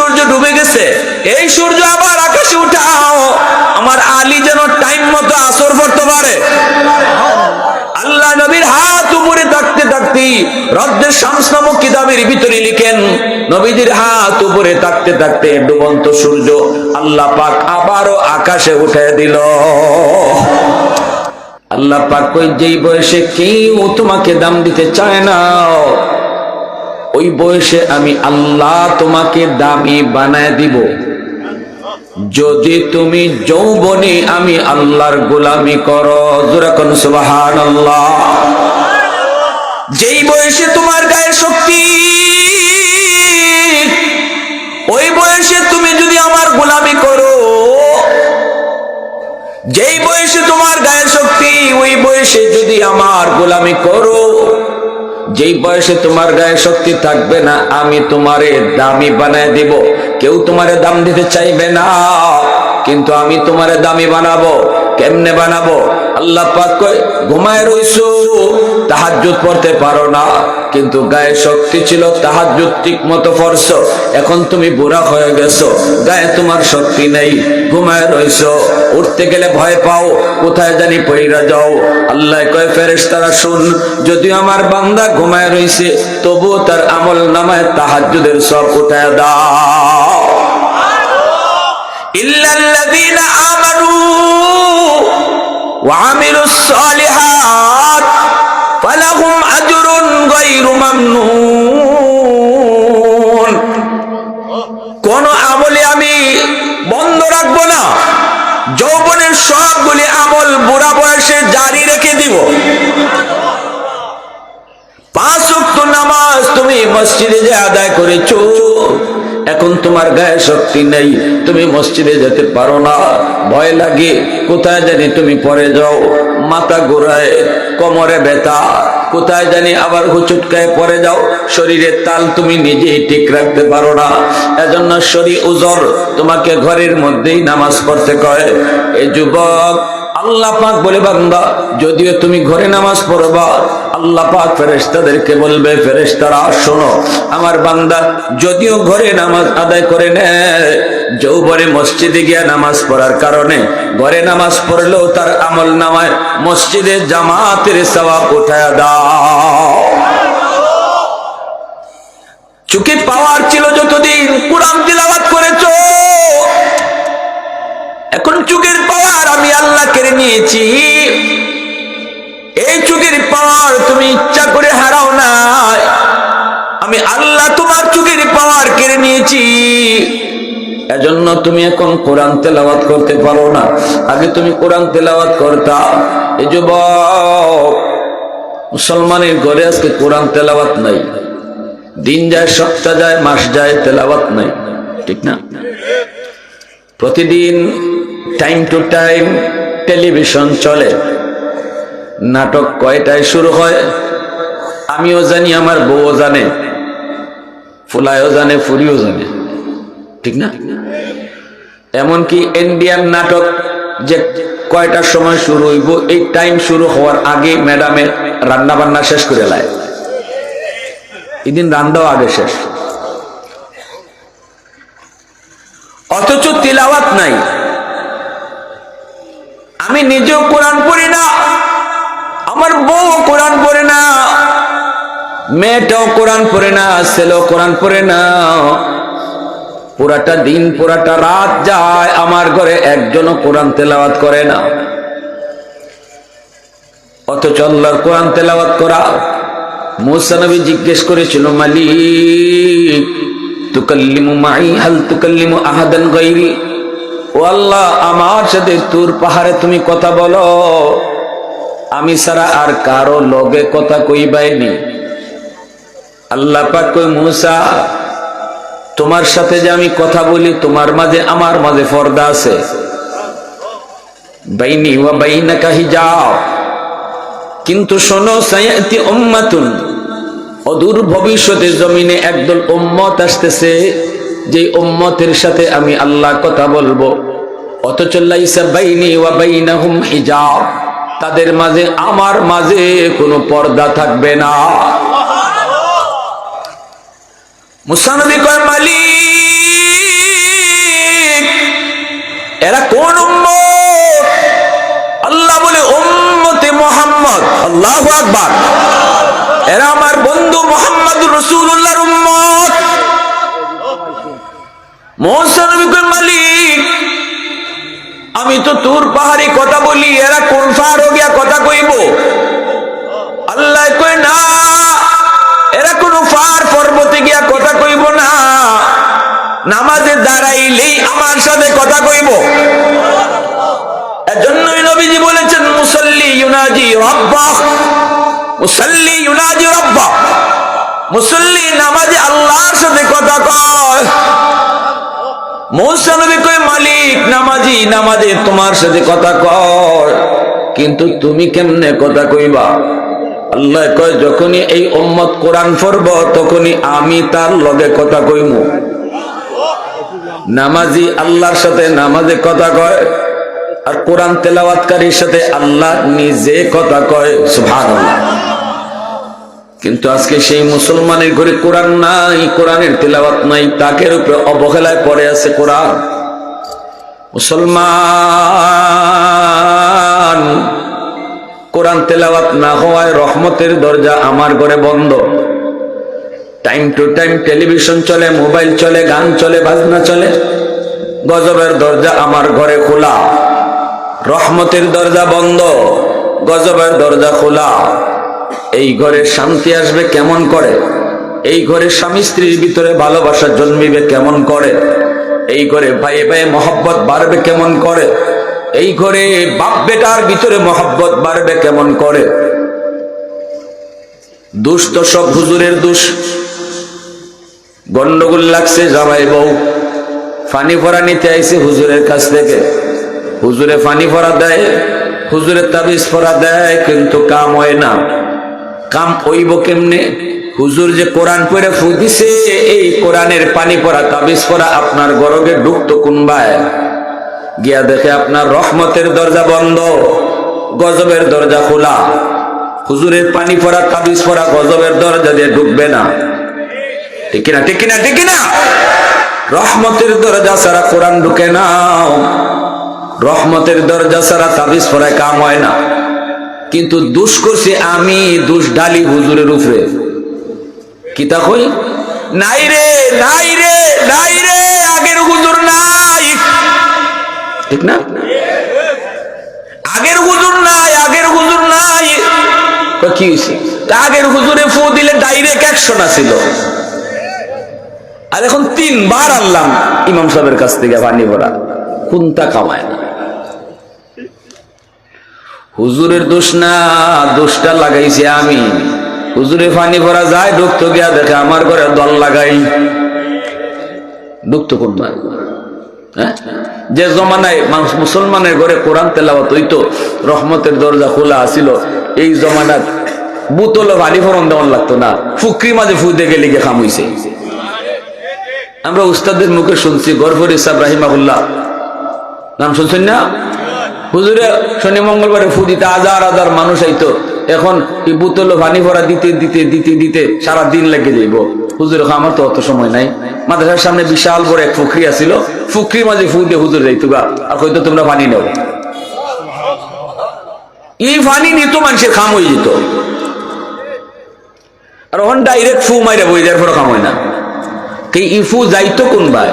সূর্য ডুবে গেছে, এই সূর্য আবার আকাশে উঠাও। আমার আলী যেন টাইম মতো আসর পড়তে পারে। আল্লাহ নবীর হাত উপরে থাকতে থাকতে শামস নামক কিতাবের ভিতরে লিখেন, নবীজির হাত উপরে থাকতে থাকতে ডুবন্ত সূর্য আল্লাহ পাক আবারও আকাশে উঠে দিল। আল্লাহ পাক যেই বয়সে কেউ তোমাকে দাম দিতে চায় না। ওই বয়সে আমি আল্লাহ তোমাকে দামি বানায় দিব। যদি তুমি যৌবনে আমি আল্লাহর গোলামি করো আল্লাহ যেই বয়সে তোমার গায়ের শক্তি, ওই বয়সে তুমি যদি আমার গোলামি করো, যেই বয়সে তোমার গায়ের শক্তি, ওই বয়সে যদি আমার গোলামি করো যেই বয়সে তোমার গায়ে শক্তি থাকবে না, আমি তোমারে দামি বানায় দিব। কেউ তোমারে দাম দিতে চাইবে না, কিন্তু আমি তোমারে দামি বানাবো। কেমনে বানাবো? আল্লাহ পাক কয় ঘুমায় রইছো তাহাজ্জুদ পড়তে পারো না। কিন্তু গায়ে শক্তি ছিল তাহাজ্জুদ ঠিক মতো পড়ছ। এখন তুমি বুড়া হয়ে গেছো গায়ে তোমার শক্তি নেই ঘুমায় রইছো। উঠতে গেলে ভয় পাও কোথায় জানি পড়িরা যাও। আল্লাহ কয় ফেরেশতারা শুন যদিও আমার বান্দা ঘুমায় রইছে তবুও তার আমল নামায় তাহাজ্জুদের সব উঠায় দাও। ইল্লাল্লাযীনা وعملوا الصالحات فلهم أجر غير ممنون কোন আমলে আমি বন্ধ রাখবো না যৌবনের সবগুলি আমল বুড়া বয়সে জারি রেখে দিব পাঁচ ওয়াক্ত নামাজ তুমি মসজিদে যে আদায় করেছো এখন তোমার গায়ে শক্তি নেই, তুমি মসজিদে যেতে পারো না। ভয় লাগে, কোথায় জানি তুমি পরে যাও। মাথা ঘোরায়, কোমরে ব্যথা, কোথায় জানি আবার হুচুটকায় পরে যাও। শরীরের তাল তুমি নিজেই ঠিক রাখতে পারো না। এজন্য শরীর উজর, তোমাকে ঘরের মধ্যেই নামাজ পড়তে কয় এই যুবক, আল্লাহ পাক বলে বান্দা, যদিও তুমি ঘরে নামাজ পড়বা আল্লাহ পাক ফেরেশতাদেরকে বলবে, ফেরেশতারা, শোনো, আমার বান্দা যদিও ঘরে নামাজ আদায় করে নেয়, যৌবনে মসজিদে গিয়া নামাজ পড়ার কারণে ঘরে নামাজ পড়লেও তার আমল নামায় মসজিদে জামাতের সওয়াব উঠায় দাও। চোখে পাওয়ার ছিল যতদিন, কোরআন তিলাওয়াত করেছ। এখন চোখের পাওয়ার আমি আল্লাহ কেড়ে নিয়েছি। এই চোখের পাওয়ার তুমি ইচ্ছা করে হারাও না। আমি আল্লাহ তোমার চোখের পাওয়ার কেড়ে নিয়েছি। এজন্য তুমি এখন কোরআন তেলাওয়াত করতে পারো না। আগে তুমি কোরআন তেলাওয়াত করতা। এই যুবক, মুসলমানের ঘরে আজকে কোরআন তেলাওয়াত নাই। দিন যায়, সপ্তাহ যায়, মাস যায়, তেলাওয়াত নাই। ঠিক না? প্রতিদিন টাইম টু টাইম টেলিভিশন চলে। নাটক কয়টায় শুরু হয়? আমিও জানি, আমার বউও জানে, ফুলায়ও জানে, ফুরিও জানে। ঠিক না? এমনকি ইন্ডিয়ান নাটক যে কয়টার সময় শুরু হইব, এই টাইম শুরু হওয়ার আগে ম্যাডামের রান্না বান্না শেষ করে লায়। এদিন রান্নাও আগে শেষ। অথচ তিলাওয়াত নাই। আমি নিজেও কোরআন পড়ি না। আমার বউ কোরআন পড়ে না, মেয়েটাও কোরআন পড়ে না, ছেলেও কোরআন পড়ে না। পুরাটা দিন, পুরাটা রাত যায়, আমার ঘরে একজনও কোরআন তেলাওয়াত করে না। অথচ আল্লাহর কোরআন তেলাওয়াত করা। মুসা নবী জিজ্ঞেস করেছিল, মালিক, তুকাল্লিমু মাই, হাল তুকাল্লিমু আহাদান গাইরি? ও আল্লাহ, আমার সাথে তোর পাহাড়ে তুমি কথা বলো। আমি ছাড়া আর কারও লগে কথা কইবাইনি। আল্লাহ পাক কই মুসা, তোমার সাথে যে আমি কথা বলি, তোমার মাঝে আমার মাঝে পর্দা আছে। বাইনি ওয়া বাইনাকা হিজাব। কিন্তু শোনো সায়াতি উম্মাতুন, অদূর ভবিষ্যতে জমিনে একদল উম্মত আসতেছে যে উম্মতের সাথে আমি আল্লাহ কথা বলব। অথচ লাইসা বাইনি ওয়া বাইনাহুম হিজাব। তাদের মাঝে, আমার মাঝে কোনো পর্দা থাকবে না। মুসানবী কয়, মালিক, এরা কোন উম্মত? আল্লাহ বলে, উম্মতে মোহাম্মদ, আল্লাহ আকবার। এরা আমার বন্ধু মোহাম্মদ রসুল্লাহর উম্মত। মোহসানবিকুল মালিক, আমি তো তোর পাহাড়ি কথা কয়। তোমার সাথে কথা কিন্তু তুমি কেমনে কথা কইবা? আল্লাহ কয়, যখনই এই উম্মত কোরআন পড়ব, তখনই আমি তার লগে কথা কইমু। নামাজি আল্লাহর সাথে নামাজে কথা কয় আর কোরআন তেলাওয়াতকারীর সাথে আল্লাহ নিজে কথা কয়, সুবহানাল্লাহ। কিন্তু আজকে সেই মুসলমানের ঘরে কোরআন নাই, কোরআনের তেলাওয়াত নাই, তাকের উপরে অবহেলায় পড়ে আছে কোরআন। মুসলমান, কোরআন তেলাওয়াত না হওয়ায় রহমতের দরজা আমার ঘরে বন্ধ। টাইম টু টাইম টেলিভিশন চলে মোবাইল চলে, গান চলে, বাজনা চলে। গজবের দরজা আমার ঘরে খোলা। রহমতের দরজা বন্ধ। গজবের দরজা খোলা। এই ঘরে শান্তি আসবে কেমন করে? এই ঘরে স্বামী স্ত্রীর ভিতরে ভালোবাসা জন্মিবে কেমন করে? এই ঘরে ভাইয়ে ভাইয়ে মহব্বত বাড়বে কেমন করে? এই ঘরে বাপ বেটার ভিতরে মহব্বত বাড়বে কেমন করে? দুষ তো সব হুজুরের দুষ। গন্ডগোল লাগছে, জামাই বউ। ফানি ফরা নিতে আইছে হুজুরের কাছ থেকে। হুজুরে ফানি ফরা দেয়, হুজুরের তাবিজ ফরা দেয়, কিন্তু কাম হয় না। কাম হইব কেমনে? হুজুর যে কোরআন পড়ে ফু দিছে, এই কোরআনের পানি পরা তাবিজ পরা আপনার গরগে ঢুকতো কোনবায় গিয়া দেখে আপনার রহমতের দরজা বন্ধ, গজবের দরজা খোলা। হুজুরের পানি পরা তাবিজ পরা গজবের দরজা দিয়ে ঢুকবে না। ঠিক না ঠিক রহমতের দরজা ছাড়া কোরআন ঢুকে না। রহমতের দরজা ছাড়া তাবিজ পড়ায় কাম হয় না। কিন্তু দুষ করছি আমি, দুষ ডালি হুজুরের উপরে। কিতা কই? নাই রে নাই রে নাই রে, আগের হুজুর নাই। ঠিক না? আগের হুজুর নাই, আগের হুজুর নাই। কি হয়েছে আগের হুজুরে ফু দিলে ডাইরেক্ট অ্যাকশন আছিল আর এখন তিনবার আনলাম ইমাম সাহেবের কাছ থেকে পানি ভরা। কোনটা কামায় না? হুজুরের দোষ না, দোষটা লাগাইছি আমি। হুজুরে ফানি ভরা যায়, ঢুকতো গিয়া দেখে আমার ঘরে দল লাগাই। ঢুকতো কোন হ্যাঁ? যে জমানায় মানুষ মুসলমানের ঘরে কোরআন তেলাওয়াত হইতো, রহমতের দরজা খোলা আছিল, এই জমানার বুতলে পানি ফরন দেওয়ান লাগতো না। ফুকরি মাঝে ফুদে গেলে গিয়ে খাম হইছে। আমরা উস্তাদের মুখে শুনছি, গরফর ইসাব রাহিমাহুল্লাহ। নাম শুনছেন না? হুজুরে শনি মঙ্গলবারে ফু দিতে হাজার হাজার মানুষ আইতো। এখন এই বোতল পানি ভরা দিতে দিতে দিতে দিতে সারা দিন লেগে যাইব। হুজুর আমার তো অত সময় নাই। মাদ্রাসার সামনে বিশাল বড় এক ফুকরি আছিল। ফুকরির মাঝে ফু দিয়ে হুজুর যাইতো গা, আর হয়তো তোমরা পানি নেও। এই পানি নিত মানুষের খাম হয়ে যেত। আর ওখান ডাইরেক্ট ফু মাইরে বই দেওয়ার পরে খাম হয় না। এই ইফু যাইতো কোন ভাই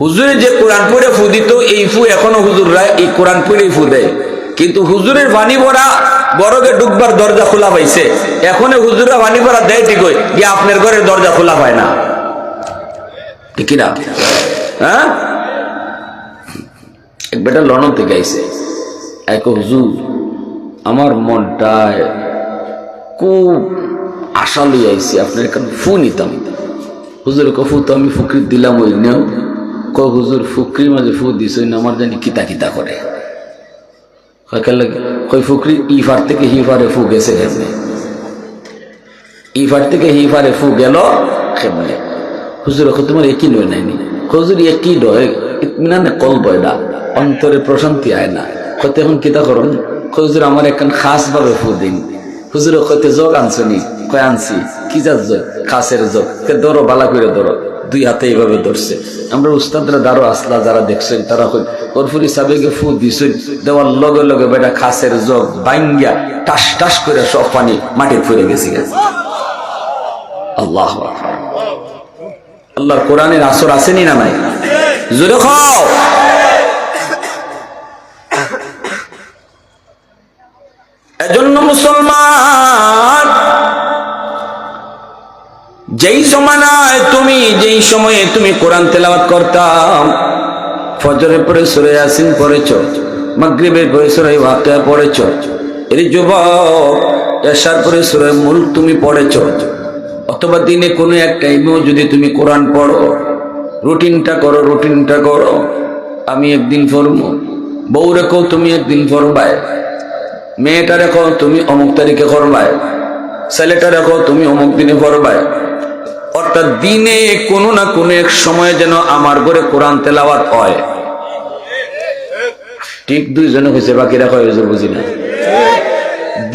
হুজুরে যে কোরআন পড়ে ফু দিত, এই ফু এখনও হুজুররা এই কোরআন পড়েই ফু দেয়। কিন্তু হুজুরের বাণী ভরা বড়কে ডুববার দরজা খোলা পাইছে এখনও হুজুরা বাণী ভরা দেয় ঠিক গিয়ে আপনার ঘরের দরজা খোলা পায় না। ঠিক না হ্যাঁ? এক বেটা লন্ডন থেকে আইছে এক হুজুর, আমার মনটায় খুব আশা লই আপনার এখানে ফু নিতাম। হুজুর কফু তো আমি ফুকরি দিলাম ওই নেও। ক হুজুর ফুকরির মাঝে ফু দিস ওই আমার জানি কিতা কিতা করে। কই ফুকরি, ইফার থেকে হিফারে ফু গেছে কেমনে? ইফার থেকে হিফারে ফু গেল কেমনে? হুজুর তোমার একই নয় নাইনি হুজুর, একই নয়। ইতমিনানে কল বয়ডা অন্তরে প্রশান্তি আয় না। কত এখন কিতা করুন? হুজুর, আমার এখন খাস ভাবে ফু দিন। হুজুর কত জগ আনছনি কয় আনছি? কি যার যোগ খাসের যোগ ধরো, বালা করে ধরো। দুই হাতে এইভাবে ধরছে। আমরা উস্তাদরা দারো আসলা, যারা দেখছেন, তারা কই, কর্ফুরি সাবেকে ফু দিছেন। দেওয়ার লগে লগে বেটা খাসের যোগ বাইঙ্গা টাস টাস করে সব পানি মাটি ফুরে গেছে আল্লাহ আল্লাহর কোরআনের আসর আসেনি না নাই? জোরে খাও। এজন্য মুসলমান যেই জমানায় তুমি, যেই সময়ে তুমি কোরআন তেলাওয়াত করতাম ফজরের পরে সুরে আসিন পড়েছ, মাগরিবের পরে সুরে ওয়াকিয়া পড়েছ, এর যুবক এসার পরে সুরে মূল তুমি পড়েছ, অথবা দিনে কোনো এক টাইমেও যদি তুমি কোরআন পড়ো, রুটিনটা করো রুটিনটা করো, আমি একদিন পড়ব বউ রেখো তুমি একদিন পড়বায় মেয়েটা রেখো তুমি অমুক তারিখে করবায় ছেলেটা রেখো তুমি অমুক দিনে করবায় অর্থাৎ দিনে কোনো না কোনো এক সময় যেন আমার ঘরে কোরআন তেলাওয়াত হয়। ঠিক দুইজনে হয়েছে, বাকিরা হয়েছে বুঝি না।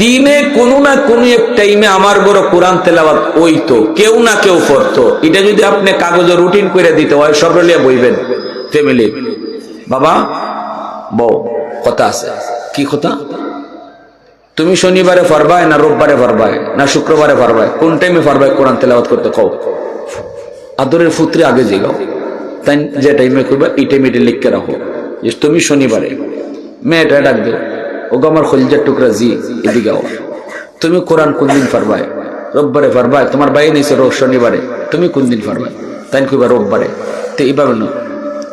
দিনে কোনো না কোনো এক টাইমে আমার বড় কোরআন তেলাওয়াত হইতো, কেউ না কেউ করতো। এটা যদি আপনি কাগজে রুটিন করে দিতে হয় সব লিয়ে বইবেন ফ্যামিলি বাবা, বউ, কথা আছে। কি কথা? তুমি শনিবারে পারবায় না রোববারে পারবায় না শুক্রবারে পারবায় কোন টাইমে পারবায় কোরআন তেলাওয়াত করতে কও? আদরের ফুত্রে আগে জিগাও। তাই যে টাইমে করবা এই টাইমে এটা লিখকে রাখো। যে তুমি শনিবারে, মেয়েটা ডাক দেও ওগো আমার খলিজার টুকরা জি, এদিকে আও। তুমি কোরআন কোন দিন পারবায় রোববারে পারবায় তোমার বাইরে নিয়েছে রোজ শনিবারে, তুমি কোন দিন পারবায় তাই কইবা রোববারে। তো এইভাবে না,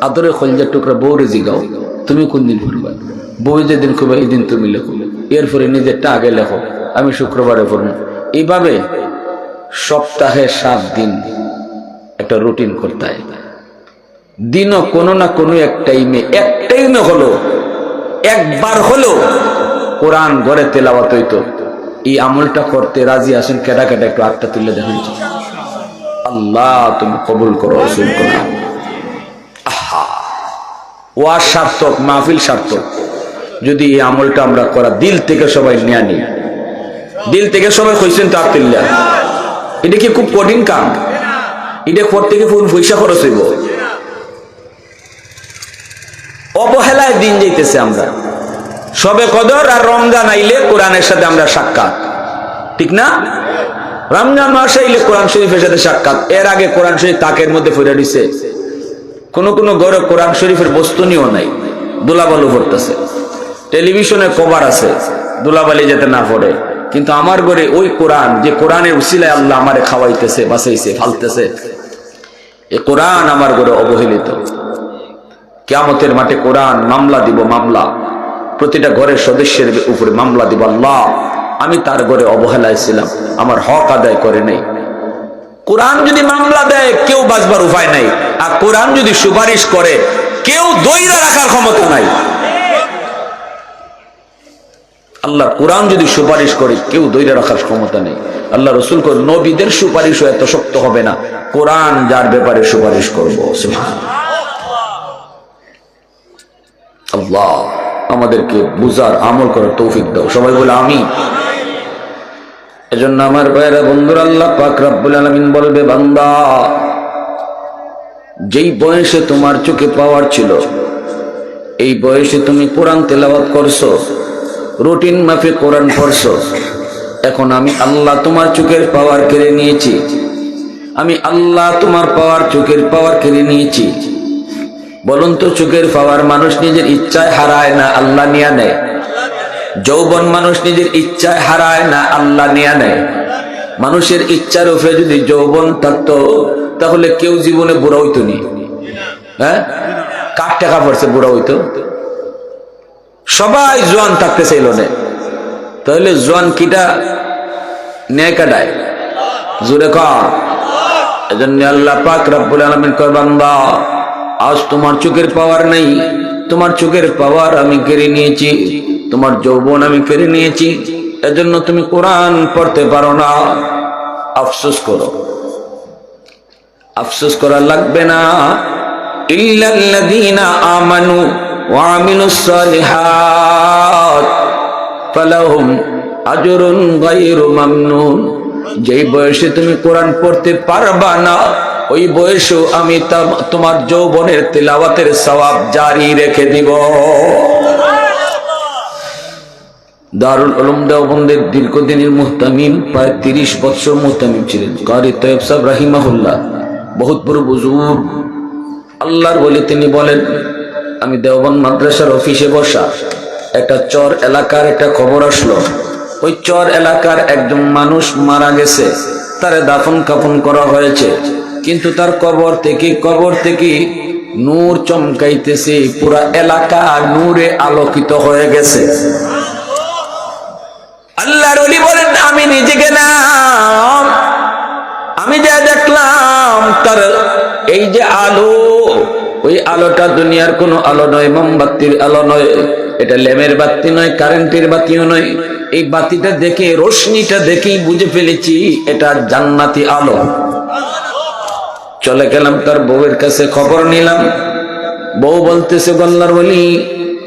আদরের খলিজার টুকরা বউরে জিগাও, তুমি কোন দিন পারবায় বউ যেদিন কইবা, এই দিন তুমি লেখো। এরপরে নিজেরটা আগে লেখো। আমি শুক্রবারে পড়ব। এইভাবে সপ্তাহে সাত দিন একটা রুটিন করতে হয়। দিনও কোনো না কোনো এক টাইমে এক টাইমে হলো, একবার হলো কোরআন ঘরে তেলাওয়াত হইতো। এই আমলটা করতে রাজি আসেন কেডা কেডা একটু আটটা তুলে দেখেন। আল্লাহ, তুমি কবুল করো, রসুল করো। ওয়ার সার্থক, মাহফিল সার্থক। যদি এই আমলটা আমরা করা, দিল থেকে সবাই নিয়ে নিই। দিল থেকে সবাই কইছেন তো আত্মিল্লা এটা কি খুব কঠিন কাম? এটা করতে গিয়ে ফুল পয়সা খরচ হইব। অবহেলায় দিন যাইতেছে আমরা। সবে কদর আর রমজান আইলে কোরআনের সাথে আমরা সাক্ষাৎ। ঠিক না? রমজান মাস আইলে কোরআন শরীফের সাথে সাক্ষাৎ। এর আগে কোরআন শরীফ তাকের মধ্যে ফিরে দিছে। কোন কোন ঘরে কোরআন শরীফের বস্তুনিও নাই। দোলাবালু পড়তেছে। টেলিভিশনে কভার আছে, দোলাবালি যাতে না পড়ে। কিন্তু আমার ঘরে ওই কোরআন, যে কোরআনের উসিলায় আল্লাহ আমারে খাওয়াইতেছে, বাঁচাইছে, ফালতেছে, এ কোরআন আমার ঘরে অবহেলিত। কেয়ামতের মাঠে কোরআন মামলা দিব মামলা, প্রতিটা ঘরের সদস্যের উপরে মামলা দিব আল্লাহ। আমি তার ঘরে অবহেলায় ছিলাম, আমার হক আদায় করে নেই। কোরআন যদি মামলা দেয়, কেউ বাঁচবার উপায় নাই। আর কোরআন যদি সুপারিশ করে, কেউ দইরা রাখার ক্ষমতা নাই। আল্লাহ কোরআন যদি সুপারিশ করে, কেউ দইরা রাখার ক্ষমতা নেই। আল্লাহ রসুল করে, নবীদের সুপারিশ এত শক্ত হবে না। কোরআন যার ব্যাপারে সুপারিশ করব আল্লাহ আমাদেরকে বুঝার, আমল করার তৌফিক দাও। সবাই বলে আমি এজন্য আমার ভাইয়েরা, বন্ধুর, আল্লাহ পাক রব্বুল আলামিন বলবে, বান্দা, যেই বয়সে তোমার চোখে পাওয়ার ছিল, এই বয়সে তুমি কোরআন তেলাওয়াত করছ রুটিন মাফে কোরআন পড়ছো। এখন আমি আল্লাহ তোমার চোখের পাওয়ার কেড়ে নিয়েছি। আমি আল্লাহ তোমার পাওয়ার চোখের পাওয়ার কেড়ে নিয়েছি। বলুন তো, চোখের পাওয়ার মানুষ নিজের ইচ্ছায় হারায় না আল্লাহ নিয়ে নেয়? যৌবন মানুষ নিজের ইচ্ছায় হারায় না আল্লাহ নিয়ে নেয়? মানুষের ইচ্ছার উপরে যদি যৌবন থাকতো, তাহলে কেউ জীবনে বুড়া হইতো নি। হ্যাঁ? কার টাকা পড়ছে বুড়া হইতো? সবাই জোয়ান থাকতে চাইল না তাহলে জোয়ান কিটা নেয় কাটায়? জোরে কর এজন্য আল্লাহ পাক রব্বুল আলামিন কয়, বান্দা, আজ তোমার চোখের পাওয়ার নেই, তোমার চোখের পাওয়ার আমি কেড়ে নিয়েছি, তোমার যৌবন আমি কেড়ে নিয়েছি, এজন্য তুমি কোরআন পড়তে পারো না। আফসোস করো। আফসোস করা লাগবে না। ইল্লাল্লাযীনা আমানু আমিলুস সালিহাত ফালাহুম আজরুন গায়রু মামনুন। যেই বয়সে তুমি কোরআন পড়তে পারবা না, ওই বয়সেও আমি তোমার যৌবনের তেলাওয়াতের সওয়াব জারি রেখে দিব। দারুল উলুম দেওবন্দের দীর্ঘদিনের মুহতামিম, প্রায় তিরিশ বছর মুহতামিম ছিলেন। কারি তৈব সাহেব রাহিমাহুল্লাহ, বহুত বড় বুজুর্গ। আল্লাহর বলে তিনি বলেন আমি দেওবন মাদ্রাসার অফিসে বসা একটা চর এলাকার একটা খবর আসলো। ওই চর এলাকার একজন মানুষ মারা গেছে। তারে দাফন কাফন করা হয়েছে। কিন্তু তার কবর থেকে কবর থেকে নূর চমকাইতেছে, পুরা এলাকা নূরে আলোকিত হয়ে গেছে। আল্লাহর ওলি বলেন, আমি নিজেকে নাম আমি যা দেখলাম, তার এই যে আলো ওই আলোটা দুনিয়ার কোনো আলো নয়, মোমবাতির আলো নয়। এটা ল্যামের বাতি নয়, কারেন্টের বাতিও নয়। এই বাতিটা দেখে, রোশনিটা দেখেই বুঝে ফেলেছি এটা জান্নাতি আলো। চলে গেলাম তার বউয়ের কাছে খবর নিলাম। বউ বলতেছে, গল্লার বলি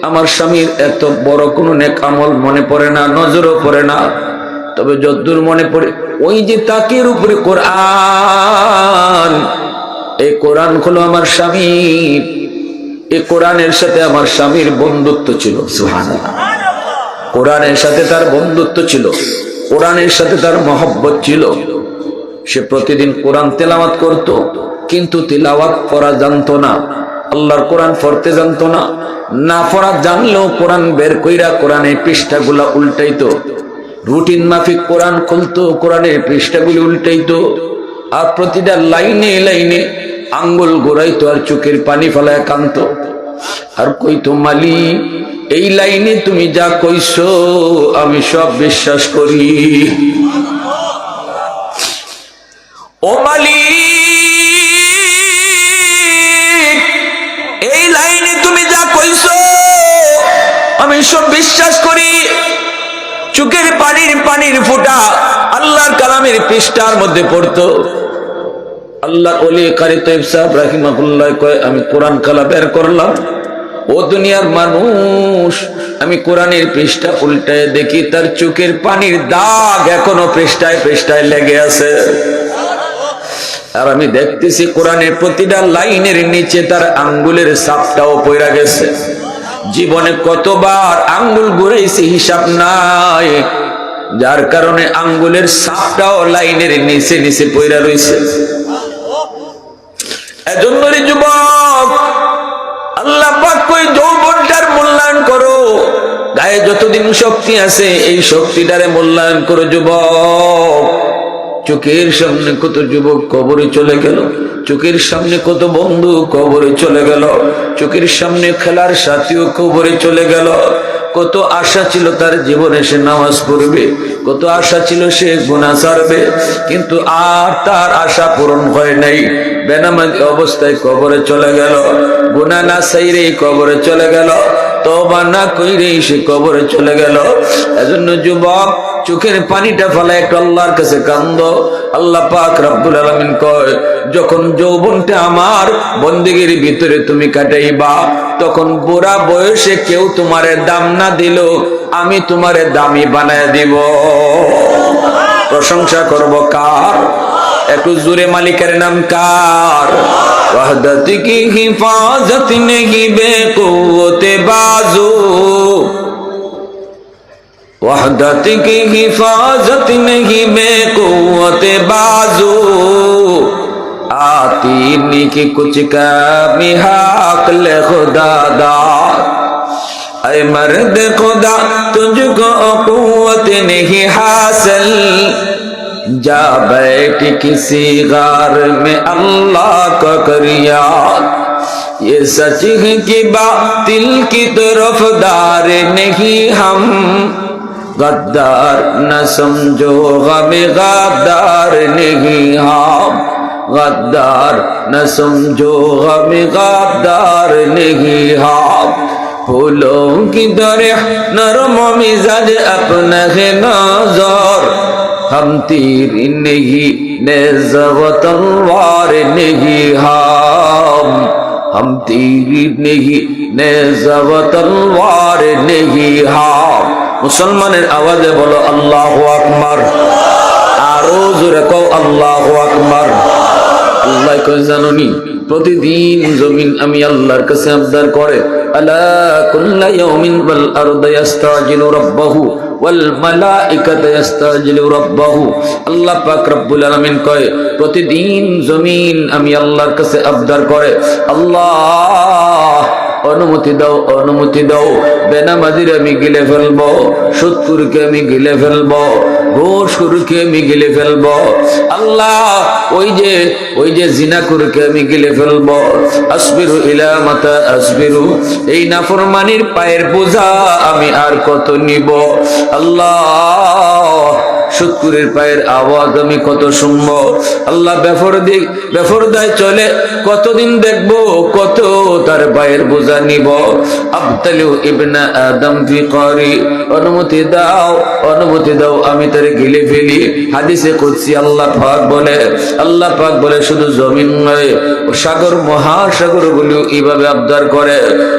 আমার স্বামীর এত বড় কোনো নেক আমল মনে পড়ে না, নজরও পড়ে না। তবে যদ্দূর মনে পড়ে, ওই যে তাকের উপরে কোরআন এই কোরআন হলো আমার স্বামী। এই কোরআনের সাথে আমার স্বামীর বন্ধুত্ব ছিল কোরআনের সাথে তার বন্ধুত্ব ছিল, কোরআনের সাথে তার মহব্বত ছিল। সে প্রতিদিন কোরআন তেলাওয়াত করত, কিন্তু তেলাওয়াত পড়া জানতো না, আল্লাহর কোরআন পড়তে জানতো না। না পড়া জানলেও কোরআন বের কইরা কোরআনের পৃষ্ঠাগুলা উল্টাইতো। রুটিন মাফিক কোরআন খুলতো, কোরআনের পৃষ্ঠাগুলি উল্টাইতো। আর প্রতিটা লাইনে লাইনে আঙ্গুল গোড়াইতো আর চোখের পানি ফেলায় কান্ত আর কইতো, মালি, এই লাইনে তুমি যা কইছো, আমি সব বিশ্বাস করি। ও মালিক, এই লাইনে তুমি যা কইছো, আমি সব বিশ্বাস করি। চোখের পানির পানির ফোঁটা আল্লাহর কালামের পৃষ্ঠার মধ্যে পড়তো। আল্লাহ ওলি কারি তৈব সাহেব রাহিমাহুল্লাহ কয়, আমি কোরআন কালা বের করলাম। ও দুনিয়ার মানুষ, আমি কোরআনের পৃষ্ঠা উল্টায় দেখি, তার চোখের পানির দাগ এখনও পৃষ্ঠায় পৃষ্ঠায় লেগে আছে। আর আমি দেখতেছি কোরআনের প্রতিটা লাইনের নিচে তার আঙ্গুলের সাপটাও পইরা গেছে। জীবনে কতবার আঙ্গুল ঘুরাইছে হিসাব নাই, যার কারণে আঙ্গুলের সাপটাও লাইনের নিচে নিচে পইরা রইছে। এজন্য যুবক, আল্লাহ পাক কই যৌবনটার মূল্যায়ন করো। গায়ে যতদিন শক্তি আছে, এই শক্তিটারে মূল্যায়ন করো যুবক। চোখের সামনে কত যুবক কবরে চলে গেল, চোখের সামনে কত বন্ধু কবরে চলে গেল, চোখের সামনে খেলার সাথীও কবরে চলে গেল। কত আশা ছিল তার জীবনে সে নামাজ পড়বে, কত আশা ছিল সে গুণা ছাড়বে, কিন্তু আর তার আশা পূরণ হয় নাই। বেনামাজ অবস্থায় কবরে চলে গেল গুণা না সাইরে কবরে চলে গেল তবা না কইরে সে কবরে চলে গেল। এজন্য যুবক চোখের পানিটা ফেলা একটু আল্লাহর কাছে কান্দ। আল্লাহ পাক রব্বুল আলামিন কয়, যখন যৌবনটা আমার বন্দিগির ভিতরে তুমি কাটাইবা, তখন বুড়া বয়সে কেউ তোমারে দাম না দিল, আমি তোমারে দামি বানায় দিব। প্রশংসা করব কার? একটু জোরে মালিকের নাম কার? কি হিফাজত নেহি বেকুতে বাজু। वहदत की हिफाजत नहीं, में कुत बाजू। आती नहीं कि कुछ कमी हाकल खुदा दार अरे मर्द खुदा, तुझको कुत नहीं हासिल। जा बैठ किसी गार में अल्लाह का करिया। ये सच है कि बातिल की तरफ़ दार नहीं हम। गद्दार न समझो गम गद्दार नहीं हम। गद्दार न समझो गम गद्दार नहीं हम। फूलों की तरह नरम मिजाज अपना है नज़र। हम तीर नहीं नेज़व तलवार नहीं हम। हम तीर नहीं नेज़व तलवार नहीं हम। মুসলমানের আওয়াজে বলো, আল্লাহ আকবার। আর জোরে কও, আল্লাহ আকবার। আল্লাহ কই জাননি প্রতিদিন জমিন আমি আল্লাহর কাছে আবদার করে আল্লাহ পাক কয়, প্রতিদিন জমিন আমি আল্লাহর কাছে আবদার করে, আল্লাহ অনুমতি দাও অনুমতি দাও। বেনামাজির আমি গিলে ফেলব সুৎকুরকে আমি গিলে ফেলব ঘোষকুরকে আমি গিলে ফেলব। আল্লাহ, ওই যে ওই যে জিনাকুরকে আমি গিলে ফেলব। আসবিরু ইলা মাতা আসবিরু, এই নাফরমানির পায়ের বোঝা আমি আর কত নিব? আল্লাহ সুৎকুরের পায়ের আওয়াজ আমি কত শুনব আল্লাহ বেফর দিক বেফর দায় চলে, কতদিন দেখব, কত তার পায়ের বোঝা নিব। আবতালিউ ইবনা আদম ফি করি অনুমতি দাও অনুমতি দাও, আমি তারে গিলে ফেলি। হাদিসে কুদসি আল্লাহ পাক বলে, আল্লাহ পাক বলে, শুধু জমিন নয় সাগর মহাসাগরগুলো এইভাবে আবদার করে।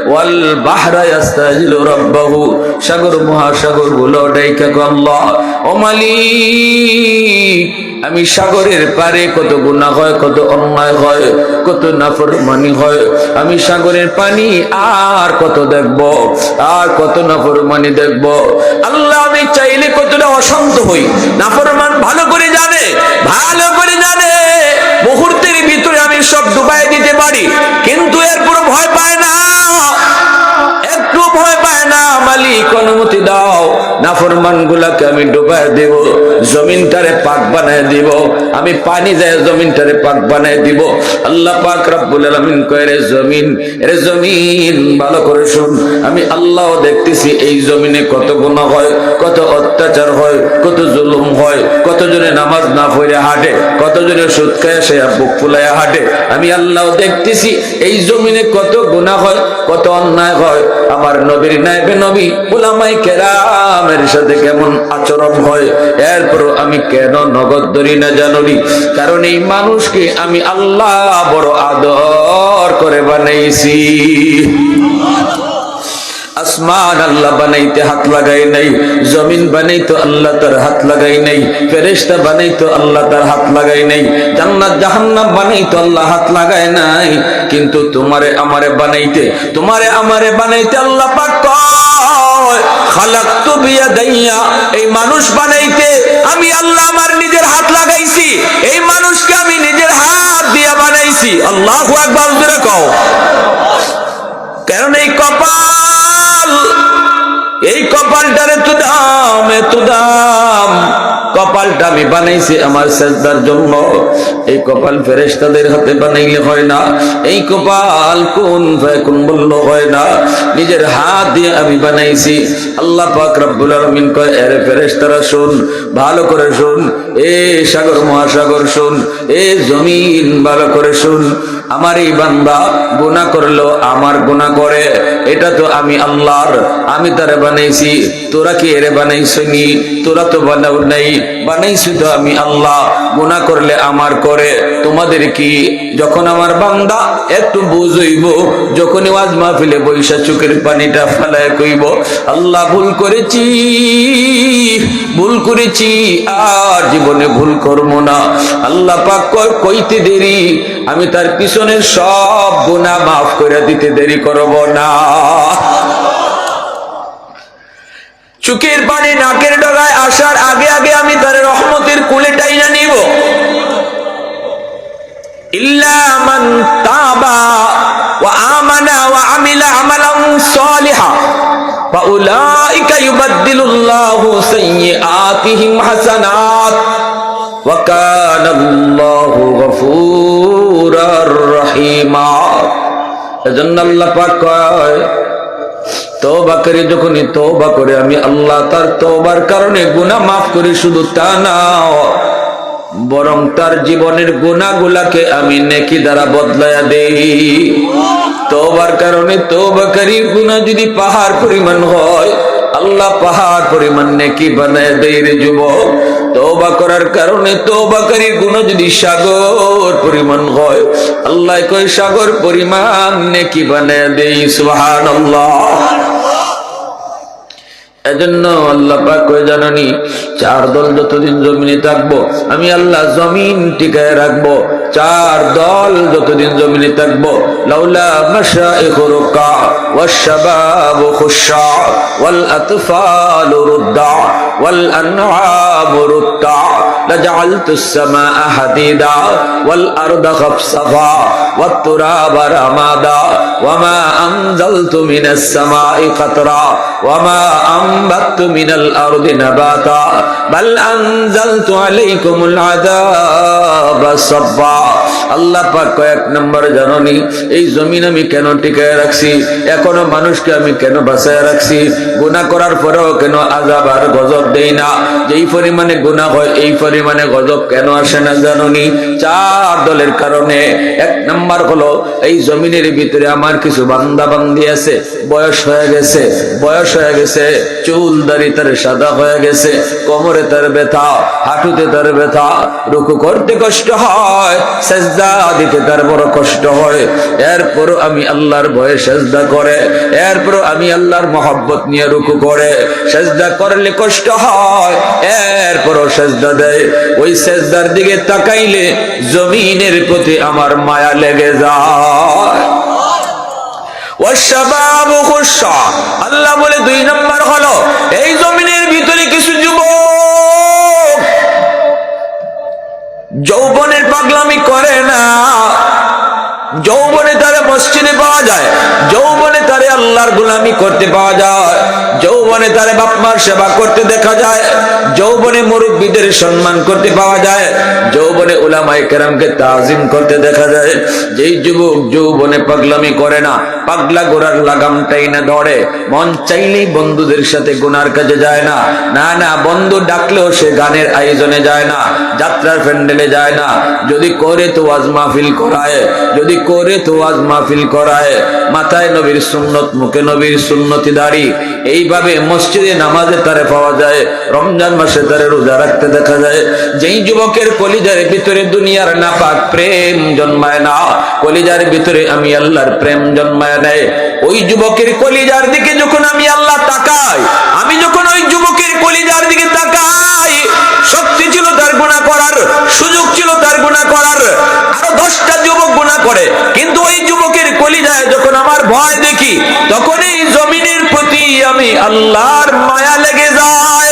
ওয়াল বাহরা ইয়াস্তাজিলু রাব্বাহু, সাগর মহাসাগরগুলো ডাইকা আল্লাহ, ও মালিক আমি সাগরের পারে কত গুণা হয়, কত অন্যায় হয়, কত নাফরমানি হয়। আমি সাগরের পানি আর কত দেখব, আর কত নাফরমানি দেখব। আল্লাহ, আমি চাইলে কতটা অশান্ত হই। নাফরমান ভালো করে জানে, ভালো করে জানে। মুহূর্তের ভিতরে আমি সব ডুবাই দিতে পারি, কিন্তু এরপর ভয় পায় না। একটু ভয় পায় না, মালিক অনুমতি আমি ডুবাই দেব, জমিনটারে পাক বানায় দিব, আমি পানি যায় জমিনটারে পাক বানায় দিব। আল্লাহ পাক রব্বুল আলামিন জমিন রে জমিন, ভালো করে শুন, আমি আল্লাহ দেখতেছি এই জমিনে কত গুনাহ হয়, কত অত্যাচার হয়, কত জুলুম হয় কত জনে নামাজ না পড়ে হাঁটে কত জনে সুদ খায়, সে বুক ফুলায় হাঁটে। আমি আল্লাহ দেখতেছি এই জমিনে কত গুনাহ হয়, কত অন্যায় হয়। আমার নবীর নাইবে নবী ওলামাই কেরামের সাথে কেমন আচরণ হয়? এরপর আমি কেন নগদ ধরি না জানুনি? কারণ এই মানুষকে আমি আল্লাহ বড় আদর করে বানাইছি। আসমান আল্লাহ বানাইতে হাত লাগাই নাই, জমিন বানাইতো আল্লাহ তার হাত লাগাই নাই, ফেরেশতা বানাইতো আল্লাহ তার হাত লাগাই নাই, জান্নাত জাহান্নাম বানাইতো আল্লাহ হাত লাগাই নাই, কিন্তু তোমারে আমারে বানাইতে, তোমারে আমারে বানাইতে আল্লাহ পাক কয়। খালাকতু বিয়াদাইয়া, এই মানুষ বানাইতে আমি আল্লাহ আমার নিজের হাত লাগাইছি, এই মানুষকে আমি নিজের হাত দিয়া বানাইছি। আল্লাহু আকবার, জোরে কও। কারণ এই কপাল, এই কপালটার তো দাম, এত দাম। কপালটা আমি বানাইছি আমার সেজদার জন্য। এই কপাল ফেরেশতাদের হাতে বানাইলে হয় না। এই কপাল কোন কোন বলল হয় না। নিজের হাত দিয়ে আমি বানাইছি। আল্লাহ পাক রব্বুল আলামিন কয়, এর ফেরেশতারা শুন, ভালো করে শুন। এ সাগর, মহাসাগর শুন। এ জমিন, ভালো করে শুন। আমার এই বান্দা গুনা করল, আমার গুণা করে। এটা তো আমি আল্লাহর। আমি তারে বানাইছি, তোরা কি এরে বানাইছনি তোরা তো বানাও নাই। বানাইছি তো আমি আল্লাহ। গুণা করলে আমার করে। তোমাদের কি যখন আমার বান্দা একটু বুঝইব যখন ওয়াজ মাহফিলে বৈশা চোখের পানিটা ফেলায় কইব, আল্লাহ ভুল করেছি ভুল করেছি, আর জীবনে ভুল করব না। আল্লাহ পাক কইতে দেরি, আমি তার পিছনে সব গুনাহ মাফ করে দিতে দেরি করব না। চুকের পানি নাকের ডগায় আসার আগে আগে আমি তার রহমতের কুলে টাইনা নিব। ইল্লা মান তাবা ওয়া আমানা ওয়া আমিলা আমালান সালিহা فأولئك يبدل الله سيئاتهم حسنات وكان الله غفورا رحيما এজন্য আল্লাহ পাক কয় তওবা করে যখনই তওবা করে আমি আল্লাহ তার তওবার কারণে গুনাহ মাফ করি শুধু তা না বরং তার জীবনের গুনাহগুলাকে আমি নেকি দ্বারা বদলায়া দেই। তওবার কারণে তওবাকারীর গুণা যদি পাহাড় পরিমাণ হয়, আল্লাহ পাহাড় পরিমাণ নেকি বানায় দেয় রে যুবক। তওবা করার কারণে তওবাকারীর গুনাহ যদি সাগর পরিমাণ হয়, আল্লাহ কয় সাগর পরিমাণ নেকি বানায় দেই, সুবহানাল্লাহ। এজন্য আল্লাহ পাক কয়ে জানানি চার দল যতদিন জমিনে থাকবো আমি আল্লাহ জমিন টিকায় রাখবো চার দল যতদিন জমিনে থাকবো লাউলা মাশাইখু রুকা والشباب خشع والأطفال رضع والأنعام رتع لجعلت السماء حديدا والأرض خفصفا والتراب رمادا وما أنزلت من السماء قطرا وما أنبت من الأرض نباتا بل أنزلت عليكم العذاب صبا আল্লাহ পাক কয়েক নম্বর জাননি, এই জমিন আমি কেন টিকায় রাখছি, এখনও মানুষকে আমি কেন বাঁচায় রাখছি, গুনাহ করার পরেও কেন আজাব আর গজব দেই না, যেই পরিমাণে গুনাহ হয়, এই পরিমাণে গজব কেন আসে না জাননি? চার দলের কারণে, এক নম্বর হলো, এই জমিনের ভিতরে আমার কিছু বান্দা বান্দি আছে, বয়স হয়ে গেছে, বয়স হয়ে গেছে, চুল দাড়ি তার সাদা হয়ে গেছে, কোমরে তার ব্যথা, হাঁটুতে তার ব্যথা, রুকু করতে কষ্ট হয় দিতে তার বড় কষ্ট হয়। আমি আল্লাহর ভয়ে সেজদা করে আমি আল্লাহর মহব্বত নিয়ে রুকু করে। সেজদা করলে কষ্ট হয়, এরপরও সেজদা দেয়। ওই সেজদার দিকে তাকাইলে জমিনের প্রতি আমার মায়া লেগে যায়। আল্লাহ বলে, দুই নম্বর হলো, এই জমিনের ভিতরে কিছু যুবক যৌবনের পাগলামি করে না। যৌবনে তারা মসজিদে পাওয়া যায়। যৌবনে তারে আল্লাহর গুলামি করতে পাওয়া যায়। যৌবনে তারে বাপমার সেবা করতে দেখা যায়, যৌবনে মুরব্বীদের সম্মান করতে পাওয়া যায়, যৌবনে উলামায়ে কেরামকে তাজিম করতে দেখা যায়। যেই যুবক যৌবনে পাগলামি করে না, পাগলা গোড়ার লাগামটাই না ধরে, মন চাইলেই বন্ধুদের সাথে গুনার কাজে যায় না। না না, বন্ধু ডাকলেও সে গানের আয়োজনে যায় না, যাত্রার প্যান্ডেলে যায় না। যদি করে তো আজ মাহফিল করায়, যদি করে তো আজ মাহফিল করায়, মাথায় নবীর সুন্নত, মুখে নবীর সুন্নতি দাড়ি, এইভাবে মসজিদে নামাজে তারে পাওয়া যায়, রমজান মাসে তারে রোজা রাখতে দেখা যায়। যেই যুবকের কলিজার ভিতরে দুনিয়ার নাপাক প্রেম জন্মায় না, কলিজার ভিতরে আমি আল্লাহর প্রেম জন্মায় নেয় ওই যুবকের কলিজার দিকে যখন আমি আল্লাহ তাকাই, আমি যখন ওই যুবকের কলিজার দিকে তাকাই, শক্তি ছিল তার গুণা করার সুযোগ ছিল গুণা করার, আরও দশটা যুবক গুণা করে। কিন্তু ওই যুবকের কলিজায় যখন আমার ভয় দেখি, তখনই জমিনের প্রতি আমি আল্লাহর মায়া লেগে যায়।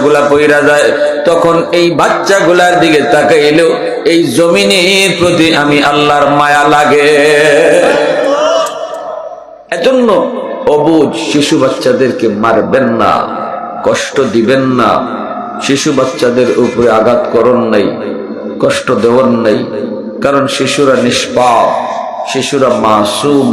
বাচ্চাগুলা পইরা যায়, তখন এই বাচ্চাগুলার দিকে তাকাইলেও এই জমিনের প্রতি আমি আল্লাহর মায়া লাগে। এজন্য অবুজ শিশু বাচ্চাদেরকে মারবেন না, কষ্ট দিবেন না, শিশু বাচ্চাদের উপরে আঘাত করন নাই, কষ্ট দেওয়ার নাই, কারণ শিশুরা নিষ্পাপ, শিশুরা মাসুম